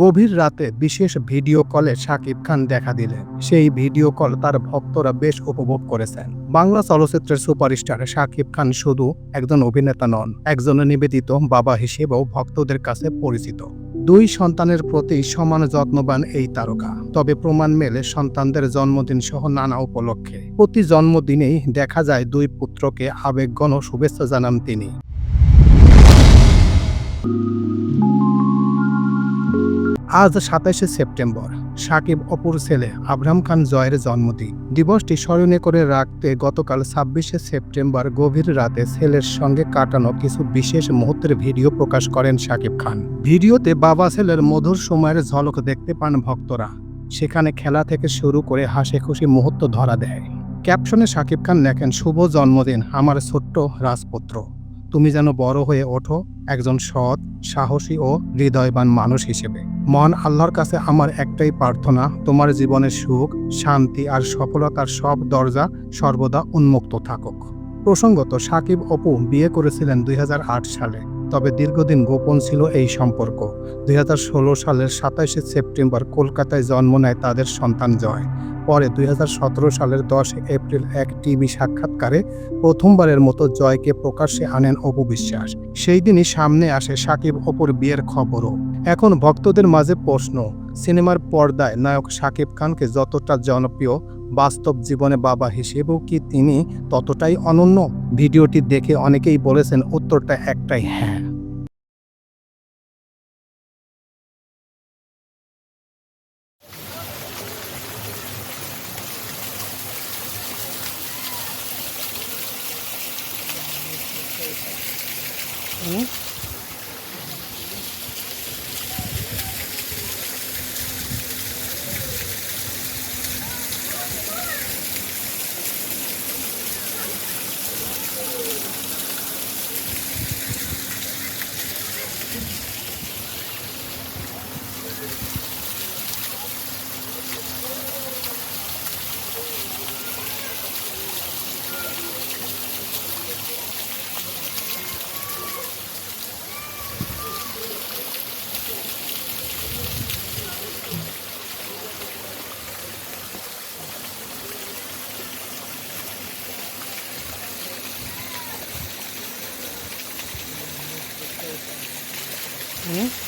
গভীর রাতে বিশেষ ভিডিও কলে শাকিব খান দেখা দিলেন সেই ভিডিও কল তার ভক্তরা বেশ উপভোগ করেছেন। বাংলা চলচ্চিত্রের সুপারস্টার শাকিব খান শুধু একজন অভিনেতা নন একজন নিবেদিত বাবা হিসেবেও ভক্তদের কাছে পরিচিত। দুই সন্তানের প্রতি সমান যত্নবান এই তারকা। তবে প্রমাণ মেলে সন্তানদের জন্মদিন সহ নানা উপলক্ষে। প্রতি জন্মদিনেই দেখা যায় দুই পুত্রকে আবেগগণ শুভেচ্ছা জানান তিনি। আজ সাতাশে সেপ্টেম্বর। সাকিব অপুর ছেলে আব্রাহাম খান জয়ের জন্মদিন। দিবসটি স্মরণে করে রাখতে গতকাল ছাব্বিশে সেপ্টেম্বর গভীর রাতে ছেলের সঙ্গে কাটানো কিছু বিশেষ মুহূর্তের ভিডিও প্রকাশ করেন সাকিব খান। ভিডিওতে বাবা ছেলের মধুর সময়ের ঝলক দেখতে পান ভক্তরা। সেখানে খেলা থেকে শুরু করে হাসি খুশি মুহূর্ত ধরা দেয়। ক্যাপশনে সাকিব খান লেখেন, শুভ জন্মদিন, আমার ছোট্ট রাজপুত্র। তুমি যেন বড় হয়ে ওঠো একজন সৎ, সাহসী ও হৃদয়বান মানুষ হিসেবে। মহান আল্লাহর কাছে আমার একটাই প্রার্থনা, তোমার জীবনের সুখ, শান্তি আর সফলতার সব দরজা সর্বদা উন্মুক্ত থাকুক। প্রসঙ্গত, সাকিব অপু বিয়ে করেছিলেন দুই হাজার আট সালে, তবে দীর্ঘদিন গোপন ছিল এই সম্পর্ক। দুই হাজার ষোলো সালের সাতাশে সেপ্টেম্বর কলকাতায় জন্ম নেয় তাদের সন্তান জয়। পরে দু হাজার সতেরো সালের দশ এপ্রিল এক টিভি সাক্ষাৎকারে প্রথমবারের মতো জয়কে প্রকাশ্যে আনেন অপু বিশ্বাস। সেই দিনই সামনে আসে সাকিব অপুর বিয়ের খবরও। এখন ভক্তদের মাঝে প্রশ্ন, সিনেমার পর্দায় নায়ক সাকিব খানকে যতটা জনপ্রিয়, বাস্তব জীবনে বাবা হিসেবেও কি তিনি ততটাই অনন্য? ভিডিওটি দেখে অনেকেই বলেছেন, উত্তরটা একটাই হ্যাঁ। Okay. Okay.